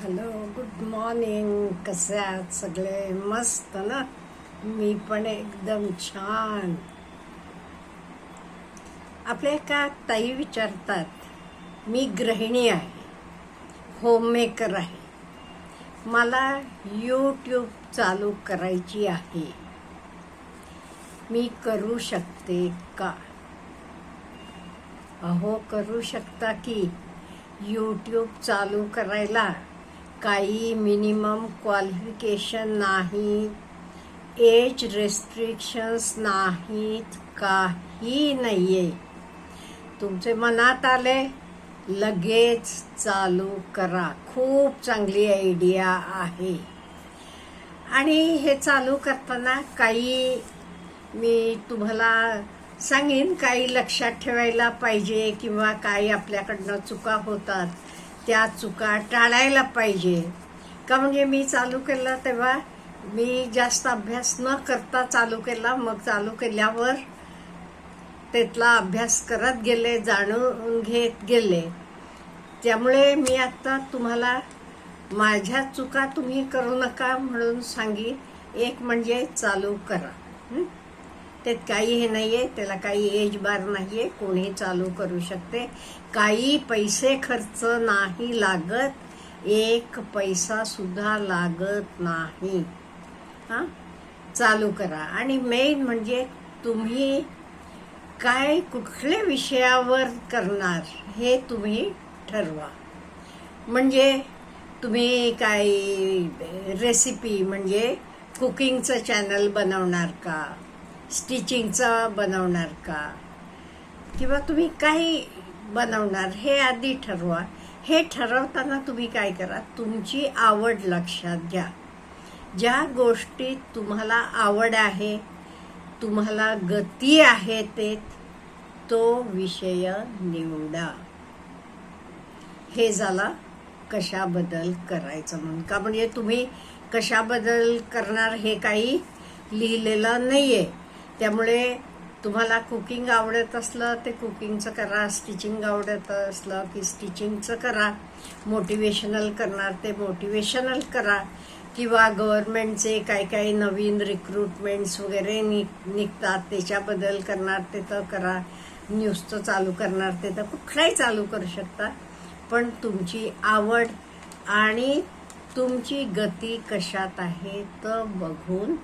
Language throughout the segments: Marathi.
Hello good morning. कसे आहात सगळे? मस्त ना? मी पण एकदम छान. आपल्या एका ताई विचारतात मी गृहिणी आहे होममेकर आहे. मला यूट्यूब चालू करायची आहे. मी करू शकते का? अहो करू शकता की. यूट्यूब चालू करायला काही मिनिमम क्वालिफिकेशन नाही एज रेस्ट्रिक्शन्स नाहीत. काही नाही आहे तुमचे मनात आले? लगेच चालू करा. खूप चांगली आयडिया आहे. आणि हे चालू करताना काही मी तुम्हाला सांगेन काही लक्षात ठेवायला पाहिजे किंवा काही आपल्याकडनं चुका होतात. त्या चुका टाळायला पाहिजे. का म्हणजे मी चालू केलं तेव्हा मी जास्त अभ्यास न करता चालू केला मग चालू केल्यावर त्यातला अभ्यास करत गेले जाणून घेत गेले. त्यामुळे मी आत्ता तुम्हाला माझ्या चुका तुम्ही करू नका म्हणून सांगी एक म्हणजे चालू करा. त्यात काही हे नाही आहे त्याला काही एज बार आहे कोणी चालू करू शकते. काही पैसे खर्च नाही लागत एक पैसा सुद्धा लागत नाही. हां? चालू करा. आणि मेन म्हणजे तुम्ही काय कुठल्या विषयावर करणार हे तुम्ही ठरवा. म्हणजे तुम्ही काही रेसिपी म्हणजे कुकिंगचं चॅनल बनवणार का? स्टिचिंगचा बनवणार का? किंवा तुम्ही काही बनवणार हे आधी ठरवा. हे ठरवताना तुम्ही काय करा? तुमची आवड लक्षात घ्या. ज्या गोष्टीत तुम्हाला आवड आहे तुम्हाला गती आहे ते तो विषय निवडा. हे झाला कशाबद्दल करायचं म्हणून. का म्हणजे तुम्ही कशाबद्दल करणार हे काही लिहिलेलं नाही आहे त्यामुळे तुम्हाला कुकिंग आवडत असलं ते कुकिंगचं करा स्टिचिंग आवडत असलं की स्टिचिंगचं करा मोटिवेशनल करणार ते मोटिवेशनल करा. किंवा गव्हर्नमेंटचे काही काही नवीन रिक्रुटमेंट्स वगैरे नि निघतात त्याच्याबद्दल करणार ते तर करा. न्यूजचं चालू करणार ते तर कुठलाही चालू करू शकता. पण तुमची आवड आणि तुमची गती कशात आहे तर बघून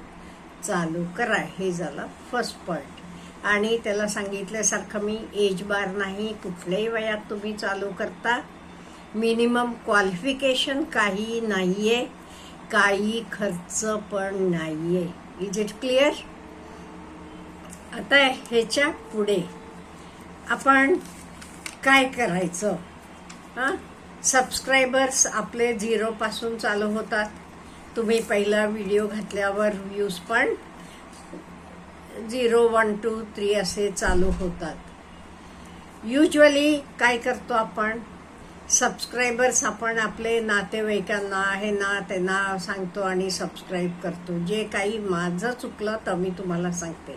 चालू करा हे झालं फर्स्ट पॉईंट आणि त्याला सांगितल्यासारखं मी एज बार नाही कुठल्याही वयात तुम्ही चालू करता. मिनिमम क्वालिफिकेशन काही नाही आहे काही खर्च पण नाही आहे इज इट क्लिअर आता ह्याच्या पुढे आपण काय करायचं? हां? सबस्क्रायबर्स आपले झिरोपासून चालू होतात. तुम्ही पहिला व्हिडिओ घातल्यावर व्ह्यूज पण झिरो वन टू थ्री असे चालू होतात. युजली काय करतो आपण? सबस्क्रायबर्स आपण आपले नातेवाईकांना हे ना त्यांना सांगतो आणि सबस्क्राईब करतो. जे काही माझं चुकलं तर मी तुम्हाला सांगते.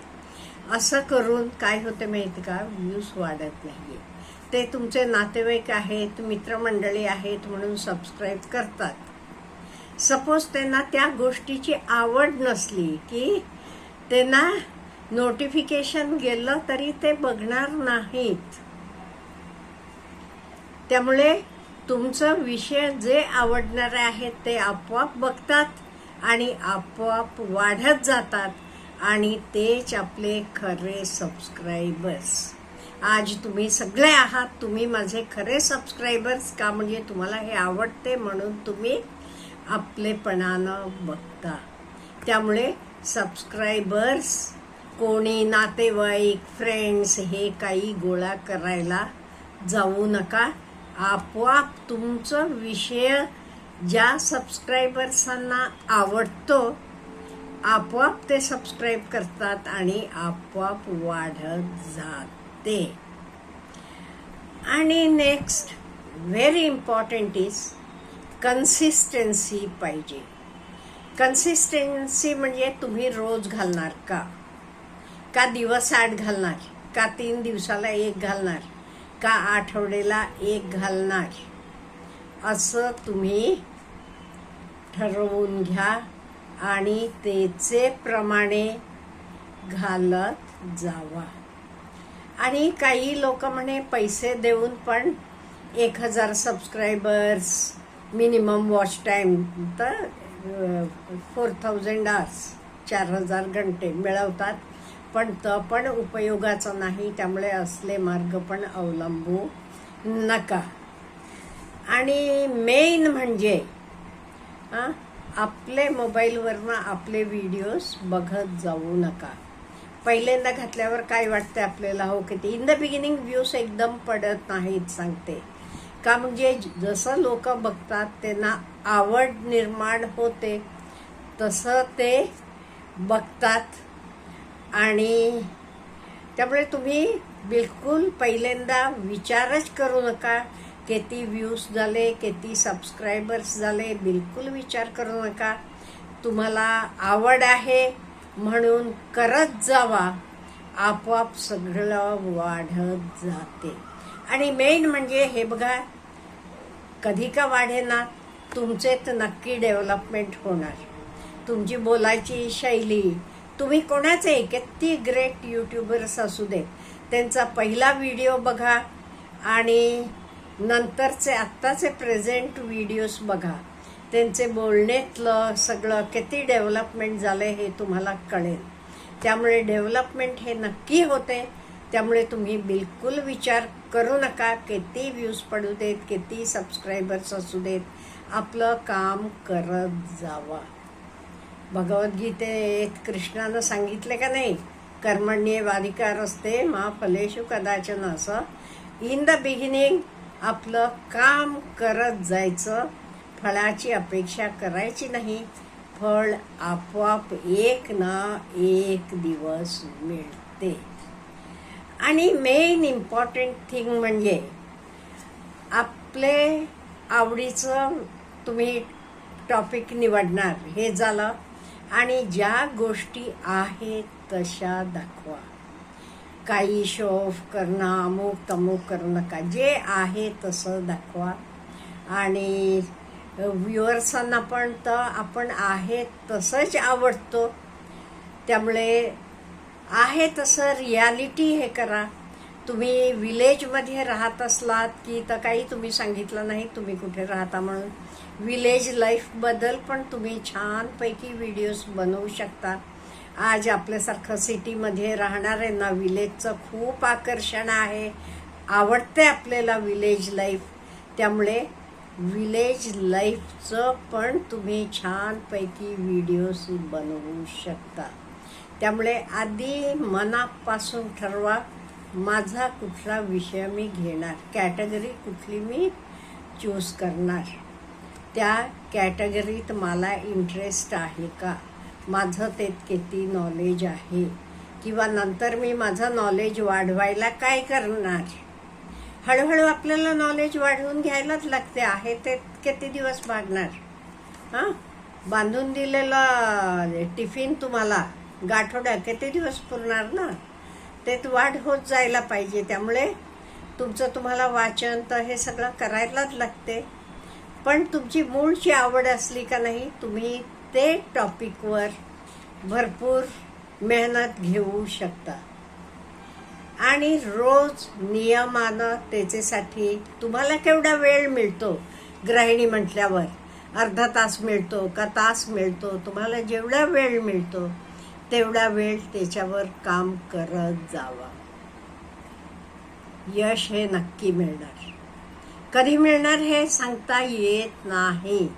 असं करून काय होते माहिती का? व्ह्यूज वाढत नाही ते तुमचे नातेवाईक आहेत मित्रमंडळी आहेत म्हणून सबस्क्राईब करतात. सपोज त्यांना त्या गोष्टीची आवड नसली की त्यांना नोटिफिकेशन गेलं तरी ते बघणार नाहीत. त्यामुळे तुमचं विषय जे आवडणारे आहेत ते आपोआप बघतात आणि आपोआप वाढत जातात आणि तेच आपले खरे सबस्क्रायबर्स आज तुम्ही सगळे आहात तुम्ही माझे खरे सबस्क्रायबर्स का म्हणजे तुम्हाला हे आवडते म्हणून तुम्ही आपलेपणानं बघता. त्यामुळे सबस्क्रायबर्स कोणी नातेवाईक फ्रेंड्स हे काही गोळा करायला जाऊ नका. आपोआप तुमचं विषय ज्या सबस्क्रायबर्सांना आवडतो आपोआप ते सबस्क्राईब करतात आणि आपोआप वाढत जाते. आणि next very important is consistency पाहिजे. कन्सिस्टन्सी म्हणजे तुम्ही रोज घालणार का? का दिवस आठ घालणार? का तीन दिवसाला एक घालणार? का आठवड्याला एक घालणार? असं तुम्ही ठरवून घ्या आणि त्याचे प्रमाणे घालत जावा. आणि काही लोक म्हणे पैसे देऊन पण एक हजार सबस्क्रायबर्स मिनिमम वॉच टाईम तर फोर थाउजंड आर्स चार हजार घंटे मिळवतात. पण तर पण उपयोगाचा नाही त्यामुळे असले मार्ग पण अवलंबू नका. आणि मेन म्हणजे हां आपले मोबाईलवरनं आपले व्हिडिओज बघत जाऊ नका. पहिल्यांदा घातल्यावर काय वाटते आपल्याला? हो किती? इन द बिगिनिंग व्ह्यूज एकदम पडत नाहीत सांगते. का म्हणजे जसं लोक बघतात त्यांना आवड निर्माण होते तसं ते बघतात. आणि त्यामुळे तुम्ही बिलकुल पहिल्यांदा विचारच करू नका किती व्ह्यूज झाले किती सबस्क्रायबर्स झाले बिलकुल विचार करू नका. तुम्हाला आवड आहे म्हणून करत जावा आपोआप सगळं वाढत जाते. आणि मेन म्हणजे हे बघा कधी का वाढेना तुमचे तर नक्की डेव्हलपमेंट होणार. तुमची बोलायची शैली तुम्ही कोणाचे किती ग्रेट युट्यूबर्स असू दे. त्यांचा पहिला व्हिडिओ बघा आणि नंतरचे आत्ताचे प्रेझेंट व्हिडिओज बघा. त्यांचे बोलण्यातलं सगळं किती डेव्हलपमेंट झालं हे तुम्हाला कळेल. त्यामुळे डेव्हलपमेंट हे नक्की होते. त्यामुळे तुम्ही बिलकुल विचार करू नका. किती व्ह्यूज पडू देत किती सबस्क्रायबर्स असू देत आपलं काम करत जावा. भगवद्गीतेत कृष्णानं सांगितले का नाही? कर्मण्ये वाधिकार असते मा फलेशू कदाचन असं. इन द बिगिनिंग आपलं काम करत जायचं. फळाची अपेक्षा करायची नाही. फळ आपोआप एक ना एक दिवस मिळते. आणि मेन इम्पॉर्टंट थिंग म्हणजे आपले आवडीचं तुम्ही टॉपिक निवडणार हे झालं. आणि ज्या गोष्टी आहेत तशा दाखवा. काही शो ऑफ करणं अमुक तमुक करू नका. जे आहे तसं दाखवा. आणि व्ह्युअर्सांना पण तर आपण आहे तसंच आवडतो. त्यामुळे आहे तसं रियालिटी हे करा. तुम्ही विलेजमध्ये राहत असलात की तर काही तुम्ही सांगितलं नाही तुम्ही कुठे राहता म्हणून. विलेज लाईफबद्दल पण तुम्ही छानपैकी व्हिडिओज बनवू शकता. आज आपल्यासारखं सिटीमध्ये राहणाऱ्यांना विलेजचं खूप आकर्षण आहे. आवडते आपल्याला विलेज लाईफ त्यामुळे विलेज लाईफचं पण तुम्ही छानपैकी व्हिडिओज बनवू शकता. त्यामुळे आधी मनापासून ठरवा माझा कुठला विषय मी घेणार कॅटेगरी कुठली मी चूज करणार? त्या कॅटेगरीत मला इंटरेस्ट आहे का? माझं ते किती नॉलेज आहे? किंवा नंतर मी माझं नॉलेज वाढवायला काय करणार? हळूहळू आपल्याला नॉलेज वाढवून घ्यायलाच लागते. आहे ते किती दिवस भागणार हां? बांधून दिलेला टिफिन तुम्हाला गाठोड्या किती दिवस पुरणार ना? ते वाढ होत जायला पाहिजे. त्यामुळे तुमचं तुम्हाला वाचन तर हे सगळं करायलाच लागते. पण तुमची मूळची आवड असली का नाही तुम्ही ते टॉपिकवर भरपूर मेहनत घेऊ शकता. आणि रोज नियमानं त्याच्यासाठी तुम्हाला केवढा वेळ मिळतो? गृहिणी म्हटल्यावर अर्धा तास मिळतो का तास मिळतो? तुम्हाला जेवढा वेळ मिळतो तेवढा वेळ त्याच्यावर काम करत जावा. यश हे नक्की मिळणार. कधी मिळणार हे सांगता येत नाही.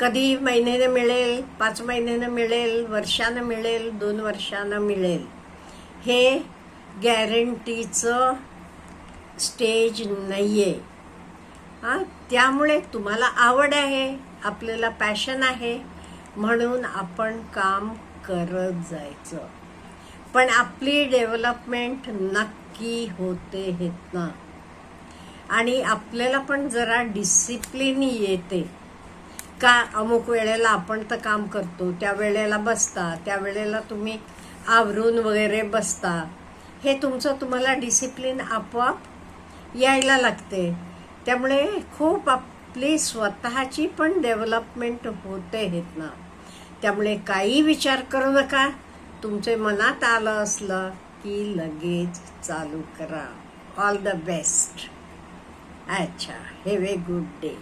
कधी महिन्यानं मिळेल पाच महिन्यानं मिळेल वर्षानं मिळेल दोन वर्षानं मिळेल. हे गॅरंटीचं स्टेज नाही आहे हां त्यामुळे तुम्हाला आवड आहे आपल्याला पॅशन आहे म्हणून आपण काम करत जायचं. पण आपली डेव्हलपमेंट नक्की होते हेत ना. आणि आपल्याला पण जरा डिसिप्लिन येते. का अमुक वेळेला आपण तर काम करतो त्या वेळेला बसता त्या वेळेला तुम्ही आवरून वगैरे बसता. हे तुमचं तुम्हाला डिसिप्लिन आपोआप यायला लागते. त्यामुळे खूप आपली स्वतःची पण डेव्हलपमेंट होते हेत ना. त्यामुळे काही विचार करू नका. तुमचे मनात आलं असलं की लगेच चालू करा. ऑल द बेस्ट अच्छा हॅव ए गुड डे